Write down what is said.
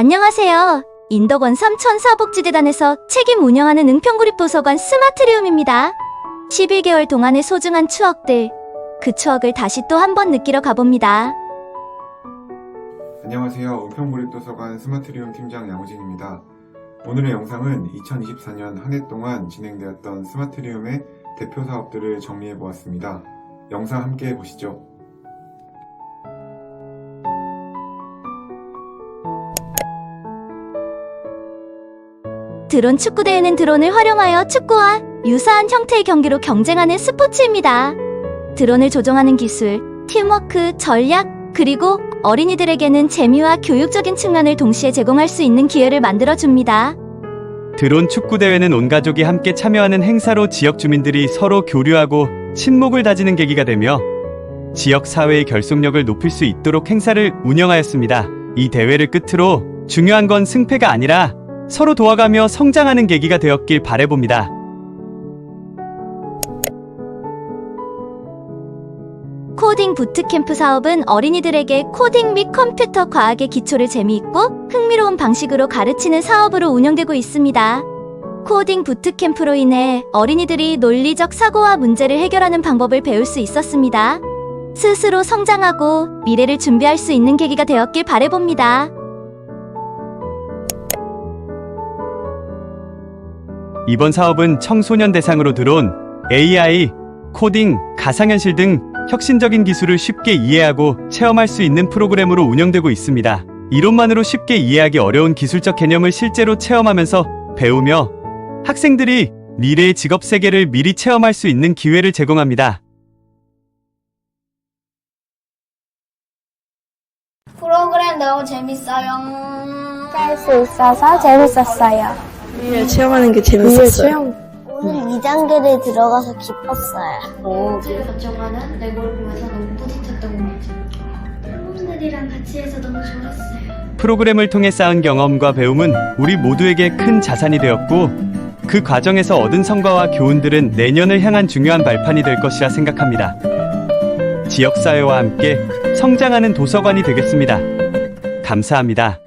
안녕하세요. 인덕원 삼천 사복지재단에서 책임 운영하는 은평구립 도서관 스마트리움입니다. 11개월 동안의 소중한 추억들, 그 추억을 다시 또 한 번 느끼러 가봅니다. 안녕하세요. 은평구립도서관 스마트리움 팀장 양우진입니다. 오늘의 영상은 2024년 한 해 동안 진행되었던 스마트리움의 대표 사업들을 정리해 보았습니다. 영상 함께 보시죠. 드론 축구대회는 드론을 활용하여 축구와 유사한 형태의 경기로 경쟁하는 스포츠입니다. 드론을 조종하는 기술, 팀워크, 전략, 그리고 어린이들에게는 재미와 교육적인 측면을 동시에 제공할 수 있는 기회를 만들어줍니다. 드론 축구 대회는 온 가족이 함께 참여하는 행사로 지역 주민들이 서로 교류하고 친목을 다지는 계기가 되며 지역 사회의 결속력을 높일 수 있도록 행사를 운영하였습니다. 이 대회를 끝으로 중요한 건 승패가 아니라 서로 도와가며 성장하는 계기가 되었길 바래봅니다. 코딩 부트캠프 사업은 어린이들에게 코딩 및 컴퓨터 과학의 기초를 재미있고 흥미로운 방식으로 가르치는 사업으로 운영되고 있습니다. 코딩 부트캠프로 인해 어린이들이 논리적 사고와 문제를 해결하는 방법을 배울 수 있었습니다. 스스로 성장하고 미래를 준비할 수 있는 계기가 되었길 바래봅니다. 이번 사업은 청소년 대상으로 들어온 AI, 코딩, 가상현실 등 혁신적인 기술을 쉽게 이해하고 체험할 수 있는 프로그램으로 운영되고 있습니다. 이론만으로 쉽게 이해하기 어려운 기술적 개념을 실제로 체험하면서 배우며 학생들이 미래의 직업 세계를 미리 체험할 수 있는 기회를 제공합니다. 프로그램 너무 재밌어요. 할 수 있어서 재밌었어요. 위에 체험하는 게 재밌었어요. 오늘 2단계를 들어가서 기뻤어요. 제가 정하는 레고를 보면서 너무 뿌듯했던 것 같아요. 팬분들이랑 같이 해서 너무 좋았어요. 프로그램을 통해 쌓은 경험과 배움은 우리 모두에게 큰 자산이 되었고 그 과정에서 얻은 성과와 교훈들은 내년을 향한 중요한 발판이 될 것이라 생각합니다. 지역사회와 함께 성장하는 도서관이 되겠습니다. 감사합니다.